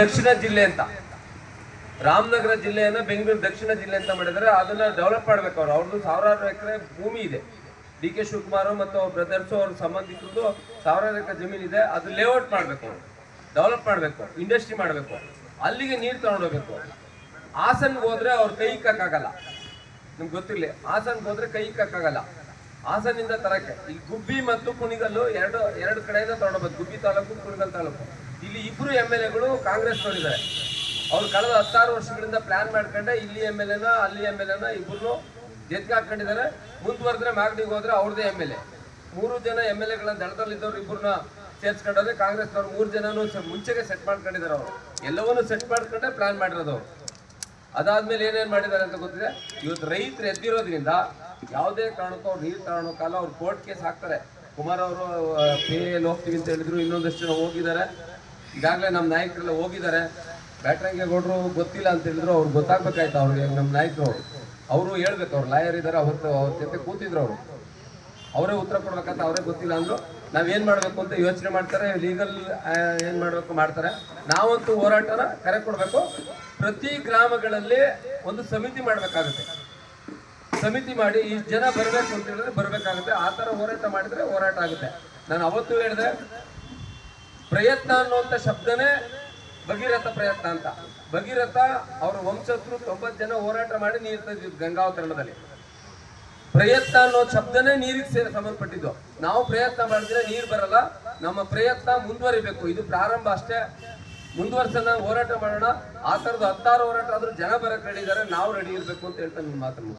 ದಕ್ಷಿಣ ಜಿಲ್ಲೆ ಅಂತ. ರಾಮನಗರ ಜಿಲ್ಲೆಯನ್ನ ಬೆಂಗಳೂರು ದಕ್ಷಿಣ ಜಿಲ್ಲೆ ಅಂತ ಮಾಡಿದರೆ ಅದನ್ನ ಡೆವಲಪ್ ಮಾಡ್ಬೇಕು ಅವ್ರು. ಅವ್ರದ್ದು ಸಾವಿರಾರು ಎಕರೆ ಭೂಮಿ ಇದೆ. ಡಿ ಕೆ ಶಿವಕುಮಾರ್ ಮತ್ತು ಅವ್ರ ಬ್ರದರ್ಸ್ ಅವ್ರ ಸಂಬಂಧಿಕರದ್ದು ಸಾವಿರಾರು ಎಕರೆ ಜಮೀನಿದೆ ಅದು ಲೇಔಟ್ ಮಾಡಬೇಕು ಡೆವಲಪ್ ಮಾಡಬೇಕು ಇಂಡಸ್ಟ್ರಿ ಮಾಡಬೇಕು ಅಲ್ಲಿಗೆ ನೀರು ತಗೊಂಡೋಗ್ಬೇಕು ಹಾಸನ್ಗೆ ಹೋದ್ರೆ ಅವ್ರ ಕೈ ಇಕ್ಕಾಗಲ್ಲ ನಿಮ್ಗೆ ಗೊತ್ತಿರಲಿ, ಹಾಸನ್ಗೆ ಹೋದ್ರೆ ಕೈ ಇಕ್ಕಾಗಲ್ಲ ಹಾಸನಿಂದ ತರಕ್ಕೆ. ಇಲ್ಲಿ ಗುಬ್ಬಿ ಮತ್ತು ಕುಣಿಗಲ್ಲು ಎರಡು ಎರಡು ಕಡೆಯಿಂದ ತಗೊಂಡೋಗ್ಬೇಕು ಗುಬ್ಬಿ ತಾಲೂಕು, ಕುಣಿಗಲ್ ತಾಲೂಕು. ಇಲ್ಲಿ ಇಬ್ರು ಎಂ ಎಲ್ ಎಗಳು ಕಾಂಗ್ರೆಸ್ ನೋಡಿದ್ದಾರೆ ಅವ್ರು ಕಳೆದ ಹತ್ತಾರು ವರ್ಷಗಳಿಂದ ಪ್ಲಾನ್ ಮಾಡ್ಕೊಂಡೆ, ಇಲ್ಲಿ ಎಂ ಎಲ್ ಎನ, ಅಲ್ಲಿ ಎಂ ಎಲ್ ಎನ ಇಬ್ರು ಜೆತ್ಗೆ ಹಾಕೊಂಡಿದ್ದಾರೆ ಮುಂದುವರೆದ್ರೆ ಮಾಗಡಿಗೆ ಹೋದ್ರೆ ಅವ್ರದೇ ಎಂ ಎಲ್ ಎ. ಮೂರು ಜನ ಎಂ ಎಲ್ ಎಗಳನ್ನ ದಳದಲ್ಲಿದ್ದವ್ರು ಇಬ್ಬರನ್ನ ಸೇರ್ಸ್ಕೊಂಡ್ರೆ ಕಾಂಗ್ರೆಸ್ನವ್ರು ಮೂರು ಜನನು ಮುಂಚೆಗೆ ಸೆಟ್ ಮಾಡ್ಕೊಂಡಿದ್ದಾರೆ ಅವರು. ಎಲ್ಲವನ್ನೂ ಸೆಟ್ ಮಾಡ್ಕೊಂಡೆ ಪ್ಲಾನ್ ಮಾಡಿರೋದು ಅವ್ರು. ಅದಾದ್ಮೇಲೆ ಏನೇನು ಮಾಡಿದ್ದಾರೆ ಅಂತ ಗೊತ್ತಿದೆ? ಇವತ್ತು ರೈತರು ಎದ್ದಿರೋದ್ರಿಂದ ಯಾವುದೇ ಕಾರಣಕ್ಕೂ ಅವ್ರು ನೀರು ಕಾರಣಕ್ಕಲ್ಲ ಅವ್ರು ಕೋರ್ಟ್ ಕೇಸ್ ಹಾಕ್ತಾರೆ. ಕುಮಾರ್ ಅವರು ಪೇ ಹೋಗ್ತೀವಿ ಅಂತ ಹೇಳಿದ್ರು, ಇನ್ನೊಂದಷ್ಟು ಜನ ಹೋಗಿದ್ದಾರೆ. ಈಗಾಗಲೇ ನಮ್ಮ ನಾಯಕರೆಲ್ಲ ಹೋಗಿದ್ದಾರೆ. ಬ್ಯಾಟ್ರಂಗೇಗೌಡರು ಗೊತ್ತಿಲ್ಲ ಅಂತ ಹೇಳಿದ್ರು, ಅವ್ರು ಗೊತ್ತಾಗ್ಬೇಕಾಯ್ತು ಅವ್ರಿಗೆ ನಮ್ಮ ನಾಯಕರು. ಅವರು ಅವರು ಹೇಳ್ಬೇಕು, ಅವ್ರು ಲಾಯರ್ ಇದ್ದಾರೆ ಅವತ್ತು ಅವ್ರ ಜೊತೆ ಕೂತಿದ್ರು ಅವರು. ಅವರೇ ಉತ್ತರ ಕೊಡ್ಬೇಕಂತ ಅವರೇ ಗೊತ್ತಿಲ್ಲ ಅಂದ್ರು. ನಾವೇನು ಮಾಡಬೇಕು ಅಂತ ಯೋಚನೆ ಮಾಡ್ತಾರೆ ಲೀಗಲ್ ಏನು ಮಾಡಬೇಕು ಮಾಡ್ತಾರೆ. ನಾವಂತೂ ಹೋರಾಟನ ಕರೆ ಕೊಡ್ಬೇಕು. ಪ್ರತಿ ಗ್ರಾಮಗಳಲ್ಲಿ ಒಂದು ಸಮಿತಿ ಮಾಡಬೇಕಾಗುತ್ತೆ. ಸಮಿತಿ ಮಾಡಿ ಈ ಜನ ಬರಬೇಕು ಅಂತ ಹೇಳಿದ್ರೆ ಬರಬೇಕಾಗುತ್ತೆ. ಆ ಥರ ಹೋರಾಟ ಮಾಡಿದ್ರೆ ಹೋರಾಟ ಆಗುತ್ತೆ. ನಾನು ಅವತ್ತು ಹೇಳಿದೆ, ಪ್ರಯತ್ನ ಅನ್ನುವಂಥ ಶಬ್ದನೇ ಭಗೀರಥ ಪ್ರಯತ್ನ ಅಂತ. ಭಗೀರಥ ಅವರ ವಂಶಸ್ಥರು ತೊಂಬತ್ತು ಜನ ಹೋರಾಟ ಮಾಡಿ ನೀರು ತಂದಿದ್ದು ಗಂಗಾವತರಣದಲ್ಲಿ. ಪ್ರಯತ್ನ ಅನ್ನೋ ಶಬ್ದನೇ ನೀರಿಗೆ ಸೇರಿ, ಸಂಬಂಧಪಟ್ಟಿದ್ದು. ನಾವು ಪ್ರಯತ್ನ ಮಾಡಿದ್ರೆ ನೀರು ಬರಲ್ಲ, ನಮ್ಮ ಪ್ರಯತ್ನ ಮುಂದುವರಿಬೇಕು. ಇದು ಪ್ರಾರಂಭ ಅಷ್ಟೇ. ಮುಂದುವರ್ಸೋಣ ಹೋರಾಟ ಮಾಡೋಣ. ಆ ಥರದ್ದು ಹತ್ತಾರು ಹೋರಾಟ ಆದರೂ ಜನ ಬರಕ್ಕೆ ರೆಡಿ ಇದ್ದಾರೆ ನಾವು ರೆಡಿ ಇರಬೇಕು ಅಂತ ಹೇಳ್ತಾ ನಿಮ್ಮ ಮಾತನ್ನು